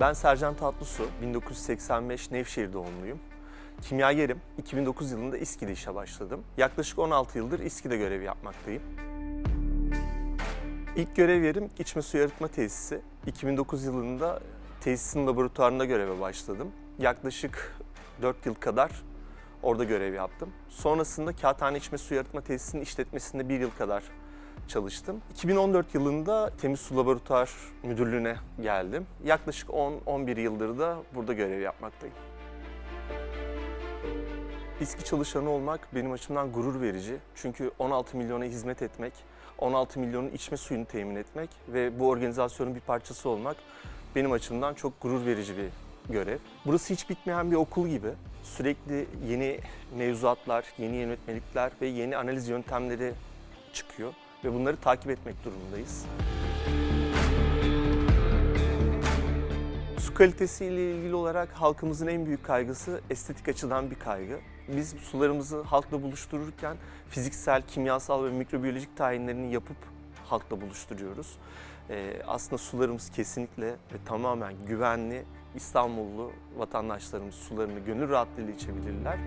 Ben Sercan Tatlısu, 1985 Nevşehir doğumluyum. Kimyagerim, 2009 yılında İSKİ'de işe başladım. Yaklaşık 16 yıldır İSKİ'de görev yapmaktayım. İlk görev yerim içme suyu arıtma tesisi. 2009 yılında tesisin laboratuvarında göreve başladım. Yaklaşık 4 yıl kadar orada görev yaptım. Sonrasında Kağıthane İçme Suyu Arıtma Tesisi'nin işletmesinde bir yıl kadar çalıştım. 2014 yılında Temiz Su Laboratuvar Müdürlüğü'ne geldim. Yaklaşık 10-11 yıldır da burada görev yapmaktayım. İSKİ çalışanı olmak benim açımdan gurur verici. Çünkü 16 milyona hizmet etmek, 16 milyonun içme suyunu temin etmek ve bu organizasyonun bir parçası olmak benim açımdan çok gurur verici bir görev. Burası hiç bitmeyen bir okul gibi. Sürekli yeni mevzuatlar, yeni yönetmelikler ve yeni analiz yöntemleri çıkıyor ve bunları takip etmek durumundayız. Su kalitesi ile ilgili olarak halkımızın en büyük kaygısı estetik açıdan bir kaygı. Biz sularımızı halkla buluştururken fiziksel, kimyasal ve mikrobiyolojik tayinlerini yapıp halkla buluşturuyoruz. Ee, aslında sularımız kesinlikle ve tamamen güvenli, İstanbullu vatandaşlarımız sularını gönül rahatlığıyla içebilirler.